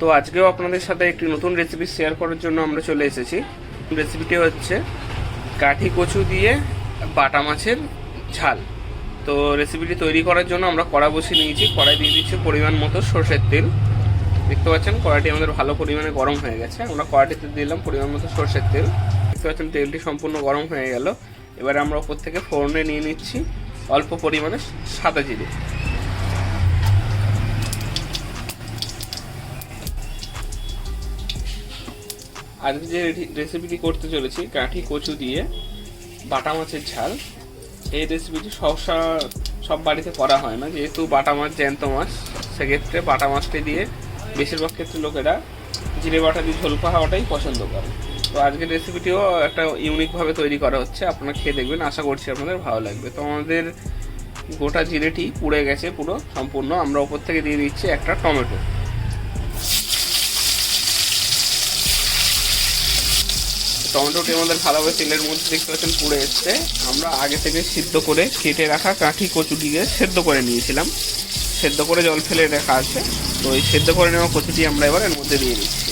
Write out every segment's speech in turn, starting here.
তো আজকেও আপনাদের সাথে একটি নতুন রেসিপি শেয়ার করার জন্য আমরা চলে এসেছি। রেসিপিটি হচ্ছে কাঠি কচু দিয়ে বাটা মাছের ঝাল। তো রেসিপিটি তৈরি করার জন্য আমরা কড়া বসিয়ে নিয়েছি। কড়াই দিয়ে দিচ্ছি পরিমাণ মতো সর্ষের তেল। দেখতে পাচ্ছেন কড়াটি আমাদের ভালো পরিমাণে গরম হয়ে গেছে। আমরা কড়াটিতে দিলাম পরিমাণ মতো সর্ষের তেল। দেখতে পাচ্ছেন তেলটি সম্পূর্ণ গরম হয়ে গেল। এবারে আমরা ওপর থেকে ফোড়নে নিয়ে নিচ্ছি অল্প পরিমাণে সাদা জিরে। আজকে যে রেসিপিটি করতে চলেছি, কাঠি কচু দিয়ে বাটা মাছের ঝাল, এই রেসিপিটি সহসা সব বাড়িতে করা হয় না। যেহেতু বাটা মাছ জ্যান্ত মাছ, সেক্ষেত্রে বাটা মাছটি দিয়ে বেশিরভাগ ক্ষেত্রে লোকেরা জিরে বাটা দিয়ে ঝোল খাওয়াটাই পছন্দ করে। তো আজকের রেসিপিটিও একটা ইউনিকভাবে তৈরি করা হচ্ছে, আপনারা খেয়ে দেখবেন, আশা করছি আপনাদের ভালো লাগবে। তো আমাদের গোটা জিরেটি পুড়ে গেছে পুরো, সম্পূর্ণ। আমরা ওপর থেকে দিয়ে দিচ্ছি একটা টমেটো। টমেটোটি আমাদের ভালোভাবে তেলের মধ্যে দেখতে পাচ্ছেন পুড়ে এসছে। আমরা আগে থেকে সিদ্ধ করে কেটে রাখা কাঠি কচুটিকে সেদ্ধ করে নিয়েছিলাম। সেদ্ধ করে জল ফেলে রাখা আছে। তো এই সেদ্ধ করে নেওয়া কচুটি আমরা এবার এর মধ্যে দিয়ে দিচ্ছি।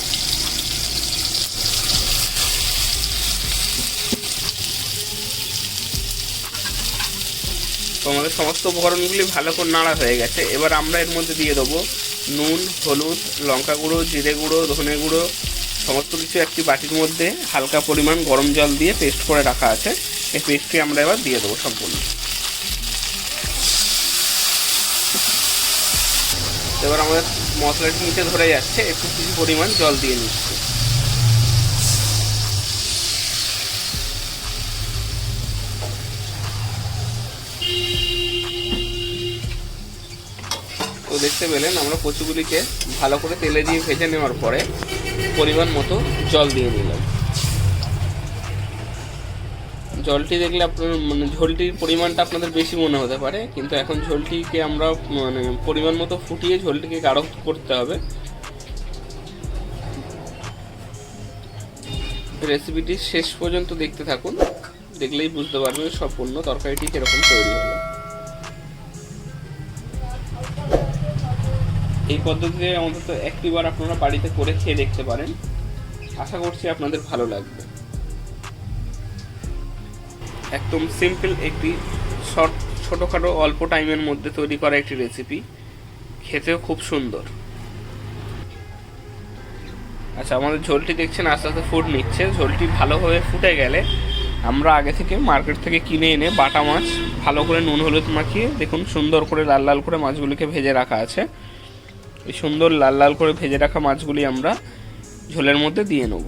তো আমাদের সমস্ত উপকরণগুলি ভালো করে নাড়া হয়ে গেছে। এবার আমরা এর মধ্যে দিয়ে দেবো নুন, হলুদ, লঙ্কা গুঁড়ো, জিরে গুঁড়ো, ধনে গুঁড়ো সমস্ত কিছু একটি বাটির মধ্যে হালকা পরিমাণ গরম জল দিয়ে পেস্ট করে রাখা আছে। এই পেস্টটি আমরা এবার দিয়ে দেবো সম্পূর্ণ। এবার আমাদের মশলাটি নিচে ধরে যাচ্ছে, একটু কিছু পরিমাণ জল দিয়ে নিচ্ছে। তো দেখতে পেলেন, আমরা কচুগুলিকে ভালো করে তেলে দিয়ে ভেজে নেওয়ার পরে পরিমাণ মতো জল দিয়ে নিলাম। জলটি দেখলে আপনার মানে ঝোলটির পরিমাণটা আপনাদের বেশি মনে হতে পারে, কিন্তু এখন ঝোলটিকে আমরা মানে পরিমাণ মতো ফুটিয়ে ঝোলটিকে গাঢ় করতে হবে। রেসিপিটি শেষ পর্যন্ত দেখতে থাকুন, দেখলেই বুঝতে পারবেন সম্পূর্ণ তরকারিটি কীরকম তৈরি হলো। এই পদ্ধতিতে অন্তত একটিবার আপনারা বাড়িতে করে খেয়ে দেখতে পারেন। আশা করছি আপনাদের ভালো লাগবে। একদম সিম্পল একটি শর্ট, ছোটোখাটো অল্প টাইমের মধ্যে তৈরি করা একটি রেসিপি খেতেও খুব সুন্দর। আচ্ছা আমাদের ঝোলটি দেখছেন, আস্তে আস্তে ফুট নিচ্ছে। ঝোলটি ভালোভাবে ফুটে গেলে আমরা আগে থেকে মার্কেট থেকে কিনে এনে বাটা মাছ, ভালো করে নুন হলুদ মাখিয়ে, দেখুন সুন্দর করে লাল লাল করে মাছগুলিকে ভেজে রাখা আছে। এই সুন্দর লাল লাল করে ভেজে রাখা মাছগুলি আমরা ঝোলের মধ্যে দিয়ে নেব।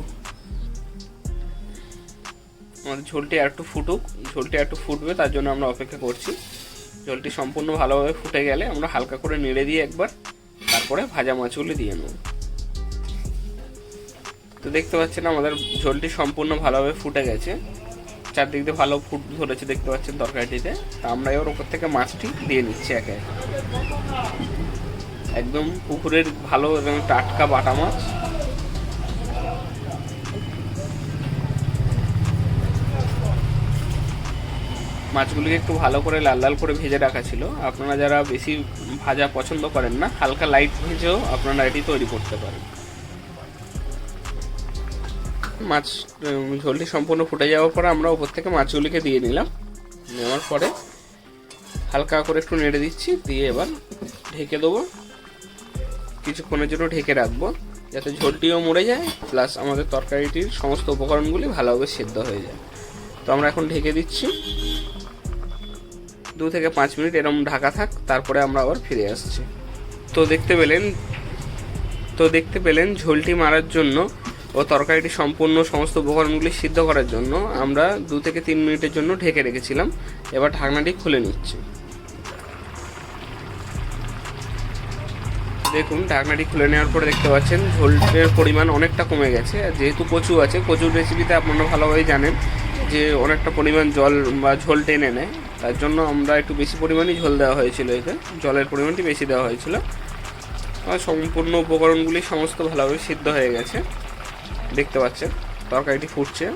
আমাদের ঝোলটি আর একটু ফুটুক। ঝোলটি একটু ফুটবে, তার জন্য আমরা অপেক্ষা করছি। ঝোলটি সম্পূর্ণ ভালোভাবে ফুটে গেলে আমরা হালকা করে নেড়ে দিয়ে একবার তারপরে ভাজা মাছগুলি দিয়ে নেব। তো দেখতে পাচ্ছেন আমাদের ঝোলটি সম্পূর্ণ ভালোভাবে ফুটে গেছে। চারদিক দিয়ে ভালো ফুট ধরেছে দেখতে পাচ্ছেন তরকারিটিতে। তা আমরা এবার ওপর থেকে মাছটি দিয়ে নিচ্ছি একে। একদম পুকুরের ভালো এবং টাটকা বাটা মাছ। মাছগুলিকে একটু ভালো করে লাল লাল করে ভেজে রাখা ছিল। আপনারা যারা বেশি ভাজা পছন্দ করেন না, হালকা লাইট ভেজেও আপনারা এটি তৈরি করতে পারেন। মাছ ঝোলটি সম্পূর্ণ ফুটে যাওয়ার পরে আমরা ওপর থেকে মাছগুলিকে দিয়ে নিলাম। নেওয়ার পরে হালকা করে একটু নেড়ে দিচ্ছি, দিয়ে এবার ঢেকে দেবো। কিছুক্ষণের জন্য ঢেকে রাখব, যাতে ঝোলটিও মরে যায় প্লাস আমাদের তরকারিটির সমস্ত উপকরণগুলি ভালোভাবে সেদ্ধ হয়ে যায়। তো আমরা এখন ঢেকে দিচ্ছি। দু থেকে পাঁচ মিনিট এরকম ঢাকা থাক, তারপরে আমরা আবার ফিরে আসছি। তো দেখতে পেলেন, তো দেখতে পেলেন ঝোলটি মারার জন্য ও তরকারিটি সম্পূর্ণ সমস্ত উপকরণগুলি সিদ্ধ করার জন্য আমরা দু থেকে তিন মিনিটের জন্য ঢেকে রেখেছিলাম। এবার ঢাকনাটি খুলে নিচ্ছি। দেখুন ঢাকনাটি খুলে নেওয়ার পরে দেখতে পাচ্ছেন ঝোলের পরিমাণ অনেকটা কমে গেছে। আর যেহেতু কচু আছে, কচুর রেসিপিতে আপনারা ভালোভাবেই জানেন যে অনেকটা পরিমাণ জল বা ঝোল টেনে নেয়। তার জন্য আমরা একটু বেশি পরিমাণই ঝোল দেওয়া হয়েছিল এতে। জলের পরিমাণটি বেশি দেওয়া হয়েছিল। আর সম্পূর্ণ উপকরণগুলি সমস্ত ভালোভাবে সিদ্ধ হয়ে গেছে। দেখতে পাচ্ছেন, তরকারিটি ফুটছে।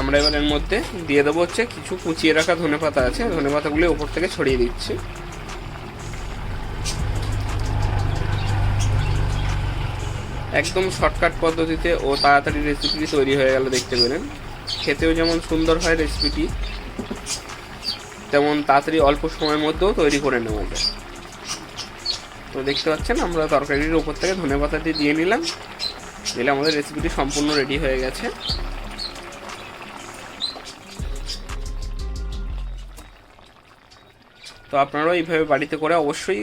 আমরা এবার এর মধ্যে দিয়ে দেবো হচ্ছে কিছু কুচিয়ে রাখা ধনে পাতা আছে। ধনে পাতাগুলি ওপর থেকে ছড়িয়ে দিচ্ছি। একদম শর্টকাট পদ্ধতিতে ও তাড়াতাড়ি রেসিপিটি তৈরি হয়ে গেল দেখতে পেলেন। খেতেও যেমন সুন্দর হয় রেসিপিটি তেমন তাড়াতাড়ি অল্প সময়ের মধ্যেও তৈরি করে নেওয়া যায়। তো দেখতে পাচ্ছেন, আমরা তরকারির ওপর থেকে ধনে পাতাটি দিয়ে নিলাম। দিলে আমাদের রেসিপিটি সম্পূর্ণ রেডি হয়ে গেছে। তো আপনারাও এইভাবে বাড়িতে করে অবশ্যই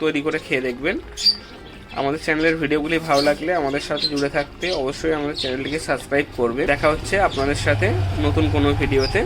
তৈরি করে খেয়ে দেখবেন। আমাদের চ্যানেলের ভিডিওগুলি ভালো লাগলে আমাদের সাথে জুড়ে থাকতে অবশ্যই আমাদের চ্যানেলটিকে সাবস্ক্রাইব করবে। দেখা হচ্ছে আপনাদের সাথে নতুন কোনো ভিডিওতে।